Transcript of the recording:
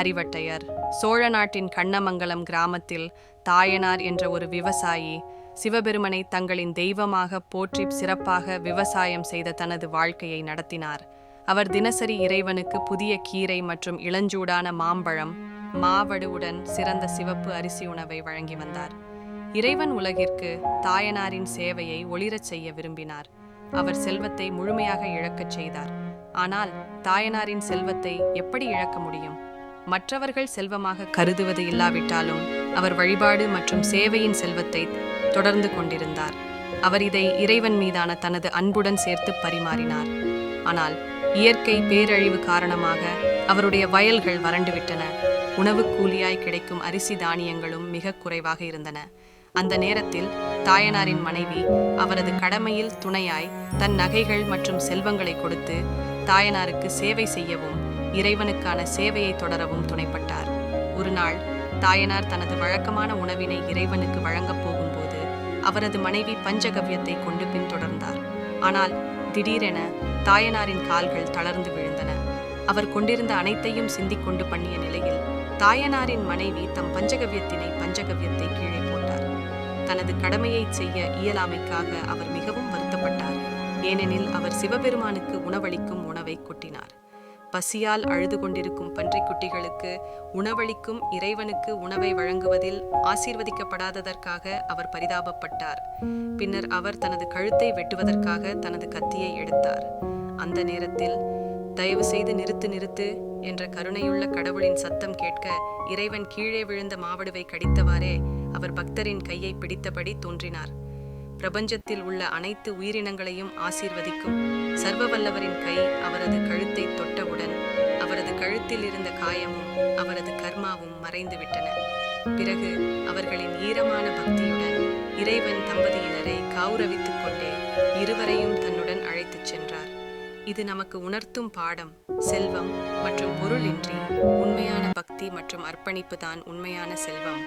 அறிவட்டையர். சோழ நாட்டின் கண்ணமங்கலம் கிராமத்தில் தாயனார் என்ற ஒரு விவசாயி சிவபெருமனை தங்களின் தெய்வமாக போற்றி சிறப்பாக விவசாயம் செய்த தனது வாழ்க்கையை நடத்தினார். அவர் தினசரி இறைவனுக்கு புதிய கீரை மற்றும் இளஞ்சூடான மாம்பழம் மாவடுவுடன் சிறந்த சிவப்பு அரிசி உணவை வழங்கி வந்தார். இறைவன் உலகிற்கு தாயனாரின் சேவையை ஒளிரச் செய்ய விரும்பினார். அவர் செல்வத்தை முழுமையாக இழக்கச் செய்தார். ஆனால் தாயனாரின் செல்வத்தை எப்படி இழக்க முடியும்? மற்றவர்கள் செல்வமாக கருதுவது இல்லாவிட்டாலும் அவர் வழிபாடு மற்றும் சேவையின் செல்வத்தை தொடர்ந்து கொண்டிருந்தார். அவர் இதை இறைவன் மீதான தனது அன்புடன் சேர்த்து பரிமாறினார். ஆனால் இயற்கை பேரழிவு காரணமாக அவருடைய வயல்கள் வறண்டுவிட்டன. உணவு கூலியாய் கிடைக்கும் அரிசி தானியங்களும் மிக குறைவாக இருந்தன. அந்த நேரத்தில் தாயனாரின் மனைவி அவரது கடமையில் துணையாய் தன் நகைகள் மற்றும் செல்வங்களை கொடுத்து தாயனாருக்கு சேவை செய்யவும் இறைவனுக்கான சேவையை தொடரவும் துணைப்பட்டார். ஒரு நாள் தாயனார் தனது வழக்கமான உணவினை இறைவனுக்கு வழங்கப் போகும்போது அவரது மனைவி பஞ்சகவ்யத்தை கொண்டு பின்தொடர்ந்தார் ஆனால் திடீரென தாயனாரின் கால்கள் தளர்ந்து விழுந்தன. அவர் கொண்டிருந்த அனைத்தையும் சிந்திக் கொண்டு பண்ணிய நிலையில் தாயனாரின் மனைவி தம் பஞ்சகவ்யத்தினை பஞ்சகவ்யத்தை கீழே போட்டார். தனது கடமையைச் செய்ய இயலாமைக்காக அவர் மிகவும் வருத்தப்பட்டார். ஏனெனில் அவர் சிவபெருமானுக்கு உணவளிக்கும் உணவை கொட்டினார். பசியால் அழுது கொண்டிருக்கும் பன்றிக்குட்டிகளுக்கு உணவளிக்கும் இறைவனுக்கு உணவை வழங்குவதில் ஆசீர்வதிக்கப்படாததற்காக அவர் பரிதாபப்பட்டார். பின்னர் அவர் தனது கழுத்தை வெட்டுவதற்காக தனது கத்தியை எடுத்தார். அந்த நேரத்தில் தயவு செய்து நிறுத்து நிறுத்து என்ற கருணையுள்ள கடவுளின் சத்தம் கேட்க இறைவன் கீழே விழுந்த மாவடுவை கடித்தவாறே அவர் பக்தரின் கையை பிடித்தபடி தோன்றினார். பிரபஞ்சத்தில் உள்ள அனைத்து உயிரினங்களையும் ஆசீர்வதிக்கும் சர்வவல்லவரின் கை அவரது கழுத்தை தொட்ட முகத்தில் இருந்த காயமும் அவரது கர்மாவும் மறைந்துவிட்டன. பிறகு அவர்களின் ஈரமான பக்தியுடன் இறைவன் தம்பதியினரை கௌரவித்துக் கொண்டே இருவரையும் தன்னுடன் அழைத்துச் சென்றார். இது நமக்கு உணர்த்தும் பாடம் செல்வம் மற்றும் பொருளின்றி உண்மையான பக்தி மற்றும் அர்ப்பணிப்பு தான் உண்மையான செல்வம்.